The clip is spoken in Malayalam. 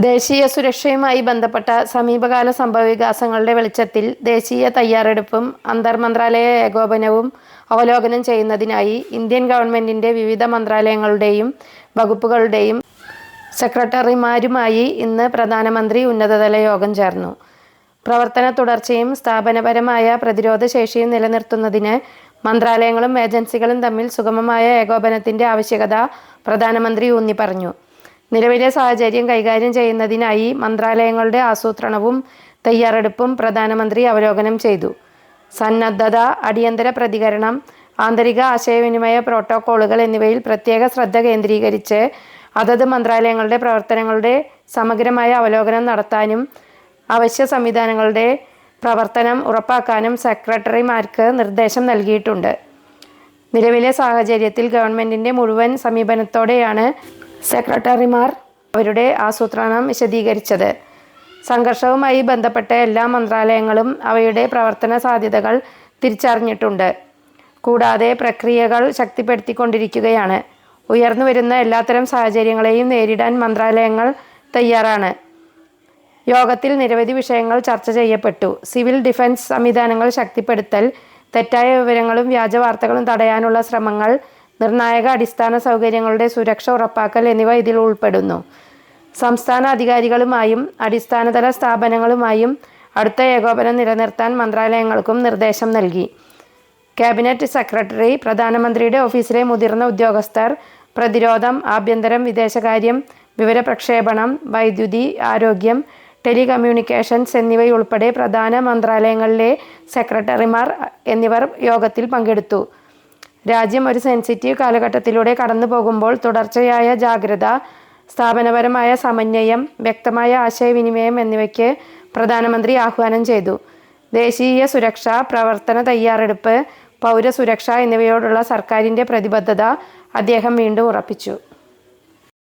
ദേശീയ സുരക്ഷയുമായി ബന്ധപ്പെട്ട സമീപകാല സംഭവവികാസങ്ങളുടെ വെളിച്ചത്തിൽ ദേശീയ തയ്യാറെടുപ്പും അന്തർമന്ത്രാലയ ഏകോപനവും അവലോകനം ചെയ്യുന്നതിനായി ഇന്ത്യൻ ഗവൺമെന്റിന്റെ വിവിധ മന്ത്രാലയങ്ങളുടെയും വകുപ്പുകളുടെയും സെക്രട്ടറിമാരുമായി ഇന്ന് പ്രധാനമന്ത്രി ഉന്നതതല യോഗം ചേർന്നു. പ്രവർത്തന തുടർച്ചയും സ്ഥാപനപരമായ പ്രതിരോധ ശേഷിയും നിലനിർത്തുന്നതിന് മന്ത്രാലയങ്ങളും ഏജൻസികളും തമ്മിൽ സുഗമമായ ഏകോപനത്തിന്റെ ആവശ്യകത പ്രധാനമന്ത്രി ഊന്നി പറഞ്ഞു നിലവിലെ സാഹചര്യം കൈകാര്യം ചെയ്യുന്നതിനായി മന്ത്രാലയങ്ങളുടെ ആസൂത്രണവും തയ്യാറെടുപ്പും പ്രധാനമന്ത്രി അവലോകനം ചെയ്തു. സന്നദ്ധത അടിയന്തര പ്രതികരണം ആന്തരിക ആശയവിനിമയ പ്രോട്ടോക്കോളുകൾ എന്നിവയിൽ പ്രത്യേക ശ്രദ്ധ കേന്ദ്രീകരിച്ച് അതത് മന്ത്രാലയങ്ങളുടെ പ്രവർത്തനങ്ങളുടെ സമഗ്രമായ അവലോകനം നടത്താനും അവശ്യ സംവിധാനങ്ങളുടെ പ്രവർത്തനം ഉറപ്പാക്കാനും സെക്രട്ടറിമാർക്ക് നിർദ്ദേശം നൽകിയിട്ടുണ്ട്. നിലവിലെ സാഹചര്യത്തിൽ ഗവൺമെന്റിന്റെ മുഴുവൻ സമീപനത്തോടെയാണ് സെക്രട്ടറിമാർ അവരുടെ ആസൂത്രണം വിശദീകരിച്ചത്. സംഘർഷവുമായി ബന്ധപ്പെട്ട എല്ലാ മന്ത്രാലയങ്ങളും അവയുടെ പ്രവർത്തന സാധ്യതകൾ തിരിച്ചറിഞ്ഞിട്ടുണ്ട്. കൂടാതെ പ്രക്രിയകൾ ശക്തിപ്പെടുത്തിക്കൊണ്ടിരിക്കുകയാണ്. ഉയർന്നു വരുന്ന എല്ലാത്തരം സാഹചര്യങ്ങളെയും നേരിടാൻ മന്ത്രാലയങ്ങൾ തയ്യാറാണ്. യോഗത്തിൽ നിരവധി വിഷയങ്ങൾ ചർച്ച ചെയ്യപ്പെട്ടു. സിവിൽ ഡിഫൻസ് സംവിധാനങ്ങൾ ശക്തിപ്പെടുത്തൽ തെറ്റായ വിവരങ്ങളും വ്യാജ വാർത്തകളും തടയാനുള്ള ശ്രമങ്ങൾ നിർണായക അടിസ്ഥാന സൗകര്യങ്ങളുടെ സുരക്ഷ ഉറപ്പാക്കൽ എന്നിവ ഇതിൽ ഉൾപ്പെടുന്നു. സംസ്ഥാന അധികാരികളുമായും അടിസ്ഥാനതല സ്ഥാപനങ്ങളുമായും അടുത്ത ഏകോപനം നിലനിർത്താൻ മന്ത്രാലയങ്ങൾക്കും നിർദ്ദേശം നൽകി. ക്യാബിനറ്റ് സെക്രട്ടറി പ്രധാനമന്ത്രിയുടെ ഓഫീസിലെ മുതിർന്ന ഉദ്യോഗസ്ഥർ പ്രതിരോധം ആഭ്യന്തരം വിദേശകാര്യം വിവരപ്രക്ഷേപണം വൈദ്യുതി ആരോഗ്യം ടെലികമ്മ്യൂണിക്കേഷൻസ് എന്നിവയുൾപ്പെടെ പ്രധാന മന്ത്രാലയങ്ങളിലെ സെക്രട്ടറിമാർ എന്നിവർ യോഗത്തിൽ പങ്കെടുത്തു. രാജ്യം ഒരു സെൻസിറ്റീവ് കാലഘട്ടത്തിലൂടെ കടന്നു പോകുമ്പോൾ തുടർച്ചയായ ജാഗ്രത സ്ഥാപനപരമായ സമന്വയം വ്യക്തമായ ആശയവിനിമയം എന്നിവയ്ക്ക് പ്രധാനമന്ത്രി ആഹ്വാനം ചെയ്തു. ദേശീയ സുരക്ഷ പ്രവർത്തന തയ്യാറെടുപ്പ് പൗരസുരക്ഷ എന്നിവയോടുള്ള സർക്കാരിന്റെ പ്രതിബദ്ധത അദ്ദേഹം വീണ്ടും ഉറപ്പിച്ചു.